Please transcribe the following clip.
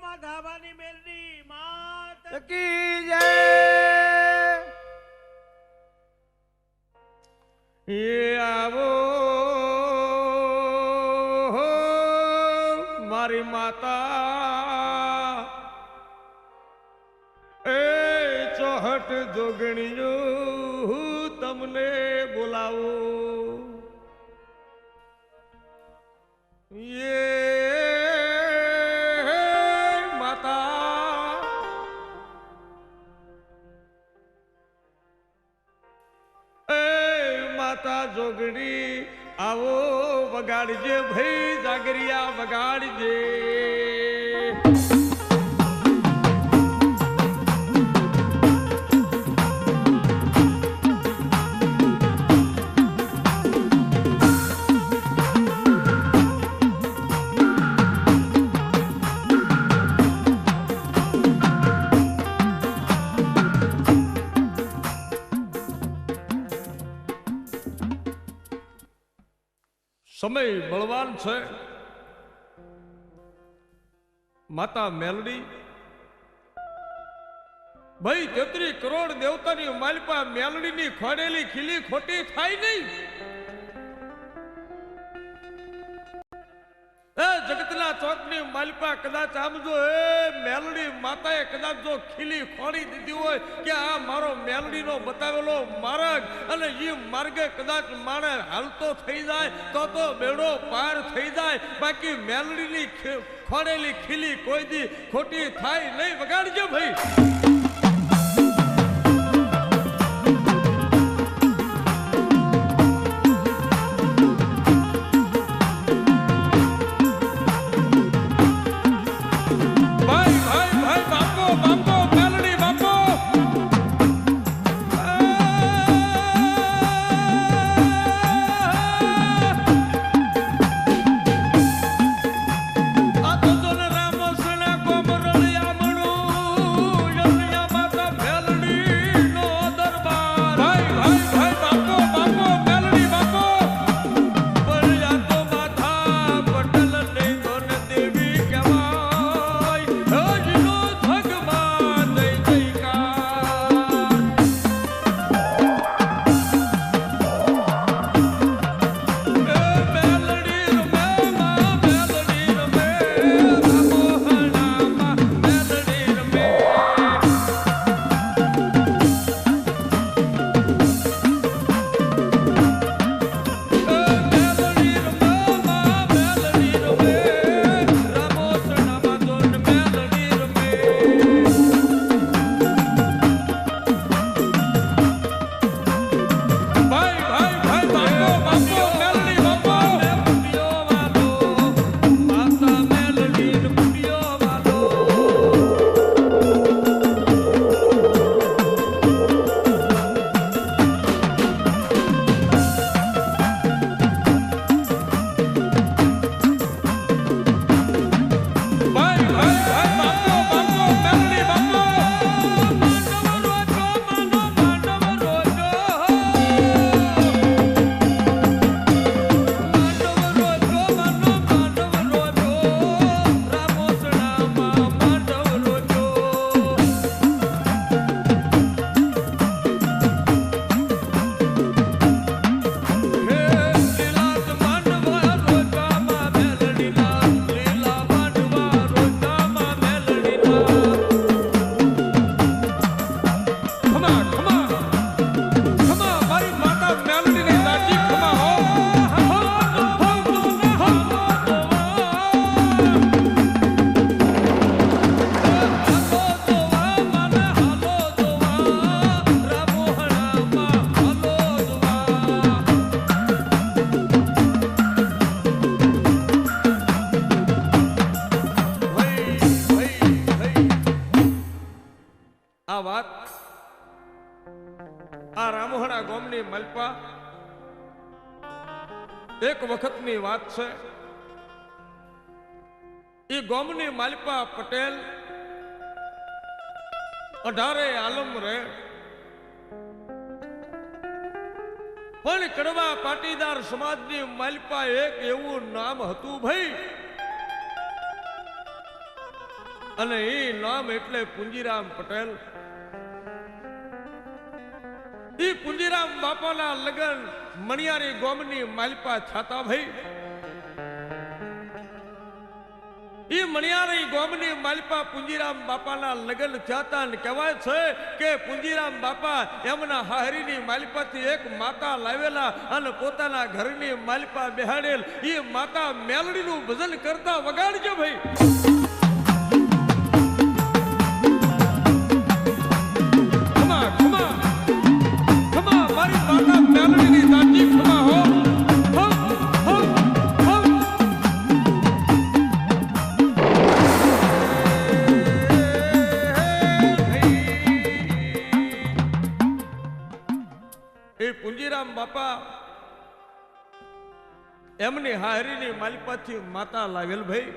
માધાવાની મેલની માત. કી જય. એ આવો. મારી માતા. એ ચોહટ જોગણીઓ તમને બોલાવો. એ માતા જોગણી આવો વગાડજે ભાઈ જાગરિયા વગાડજે. સમય બળવાન છે. માતા મેલડી, ભાઈ, તેત્રી કરોડ દેવતાની માલિપા મેલડીની ખોડેલી ખીલી ખોટી થાય નહીં. માલિપા કદાચ આમ જો, એ મેલડી માતાએ કદાચ જો ખીલી ખોડી દીધી હોય કે આ મારો મેલડીનો બતાવેલો માર્ગ અને એ માર્ગે કદાચ માણે હાલતો થઈ જાય, તો તો બેડો પાર થઈ જાય. બાકી મેલડીની ખોળેલી ખીલી કોઈ દી ખોટી થાય નહીં. વગાડજો ભાઈ. આ વાત આ રામોહણા ગામની મલપા. એક વખતની વાત છે એ ગામની માલપા પટેલ અઢારે આલમ રે પણ કડવા પાટીદાર સમાજની માલપા એક એવું નામ હતું ભાઈ. અને એ નામ એટલે પુંજીરામ પટેલ. એ પુંજીરામ બાપાના લગન મણિયારી ગોમની માલપા છાતા ભાઈ. એ મણિયારી ગોમની માલપા પુંજીરામ બાપાના લગન થયા ને કહેવાય છે કે પુંજીરામ બાપા એમના હાહરીની માલપાથી એક માતા લાવેલા અને પોતાના ઘરની માલપા બેહાડેલ. એ માતા મેલડીનું ભજન કરતા વગાડજો ભાઈ. પુંજીરામ બાપા એમની હારીની માલિપાથી માતા લાવેલ ભાઈ.